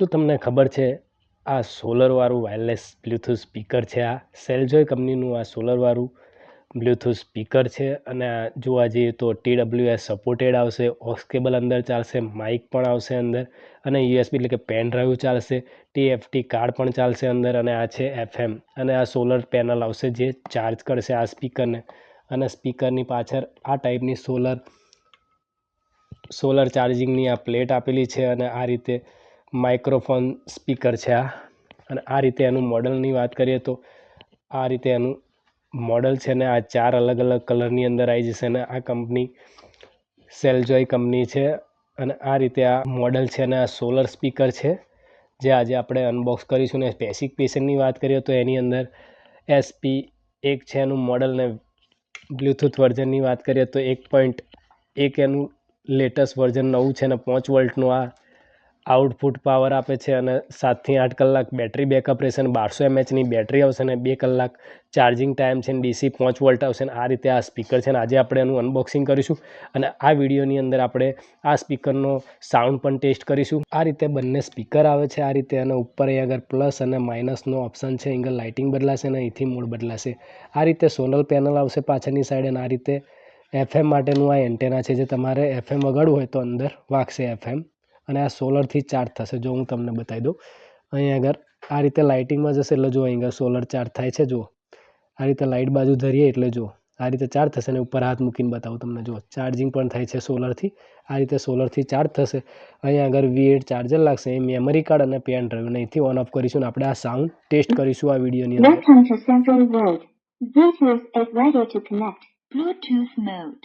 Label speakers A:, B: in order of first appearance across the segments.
A: શું તમને ખબર છે? આ સોલરવાળું વાયરલેસ બ્લૂટૂથ સ્પીકર છે આ. સેલજોય કંપનીનું આ સોલરવાળું બ્લૂટૂથ સ્પીકર છે અને જોવા જઈએ તો ટી ડબલ્યુ એસ સપોર્ટેડ આવશે ઓક્સ કેબલ અંદર ચાલશે માઇક પણ આવશે અંદર અને યુએસબી એટલે કે પેન ડ્રાઈવ ચાલશે ટીએફટી કાર્ડ પણ ચાલશે અંદર અને આ છે એફએમ અને આ સોલર પેનલ આવશે જે ચાર્જ કરશે આ સ્પીકરને અને સ્પીકરની પાછળ આ ટાઈપની સોલર સોલર ચાર્જિંગની આ પ્લેટ આપેલી છે અને આ રીતે માઇક્રોફોન સ્પીકર છે આ. અને આ રીતે એનું મોડલની વાત કરીએ તો આ રીતે એનું મોડલ છે ને, આ ચાર અલગ અલગ કલરની અંદર આવી જશે ને, આ કંપની સેલજોય કંપની છે. અને આ રીતે આ મોડલ છે ને, આ સોલર સ્પીકર છે, જે આજે આપણે અનબોક્સ કરીશું ને. સ્પેસિફિકેશનની વાત કરીએ તો એની અંદર એસપી એક છે એનું મોડલ ને, બ્લૂટૂથ વર્ઝનની વાત કરીએ તો એક પોઈન્ટ એક એનું લેટેસ્ટ વર્ઝન નવું છે ને, પાંચ વોલ્ટનું આ આઉટપુટ પાવર આપે છે અને સાતથી આઠ કલાક બેટરી બેકઅપ રહેશે અને બારસો એમએચની બેટરી આવશે અને બે કલાક ચાર્જિંગ ટાઈમ છે ને ડીસી પાંચ વોલ્ટ આવશે અને આ રીતે આ સ્પીકર છે અને આજે આપણે એનું અનબોક્સિંગ કરીશું અને આ વિડીયોની અંદર આપણે આ સ્પીકરનો સાઉન્ડ પણ ટેસ્ટ કરીશું. આ રીતે બંને સ્પીકર આવે છે, આ રીતે અને ઉપર અહીં આગળ પ્લસ અને માઇનસનો ઓપ્શન છે, એંગલ લાઇટિંગ બદલાશે અને અહીંથી મોડ બદલાશે. આ રીતે સોનલ પેનલ આવશે પાછળની સાઈડ અને આ રીતે એફએમ માટેનું આ એન્ટેના છે, જે તમારે એફએમ વગાડવું હોય તો અંદર વાગશે એફએમ. અને આ સોલરથી ચાર્જ થશે. જો હું તમને બતાવી દઉં અહીં આગળ આ રીતે લાઇટિંગમાં જશે એટલે જો અહીં આગળ સોલર ચાર્જ થાય છે, જુઓ. આ રીતે લાઇટ બાજુ ધરીએ એટલે જુઓ, આ રીતે ચાર્જ થશે અને ઉપર હાથ મૂકીને બતાવું તમને, જુઓ. ચાર્જિંગ પણ થાય છે સોલરથી, આ રીતે સોલરથી ચાર્જ થશે. અહીં આગળ વી ચાર્જર લાગશે, એ મેમરી કાર્ડ અને પેન ડ્રાઈવ. અહીંથી ઓન ઓફ કરીશું અને આપણે આ સાઉન્ડ ટેસ્ટ કરીશું આ વિડીયોની અંદર.
B: Bluetooth is ready to connect.
C: Bluetooth mode.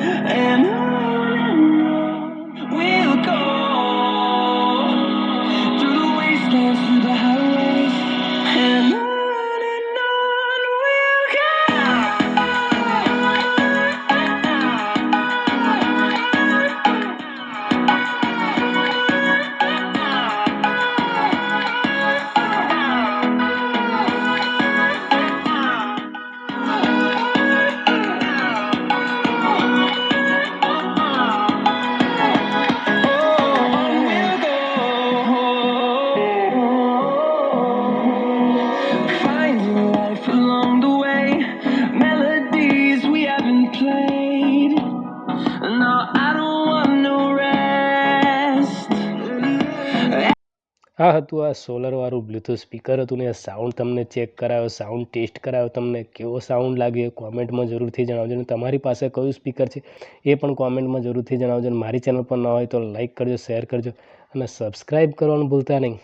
A: આ હતું આ સોલરવાળું બ્લૂટૂથ સ્પીકર હતું ને સાઉન્ડ તમને ચેક કરાયો સાઉન્ડ ટેસ્ટ કરાયો, તમને કેવો સાઉન્ડ લાગ્યો કોમેન્ટમાં જરૂરથી જણાવજો અને તમારી પાસે કયું સ્પીકર છે એ પણ કોમેન્ટમાં જરૂરથી જણાવજો અને મારી ચેનલ પર ન હોય તો લાઇક કરજો શેર કરજો અને સબસ્ક્રાઈબ કરવાનું ભૂલતા નહીં.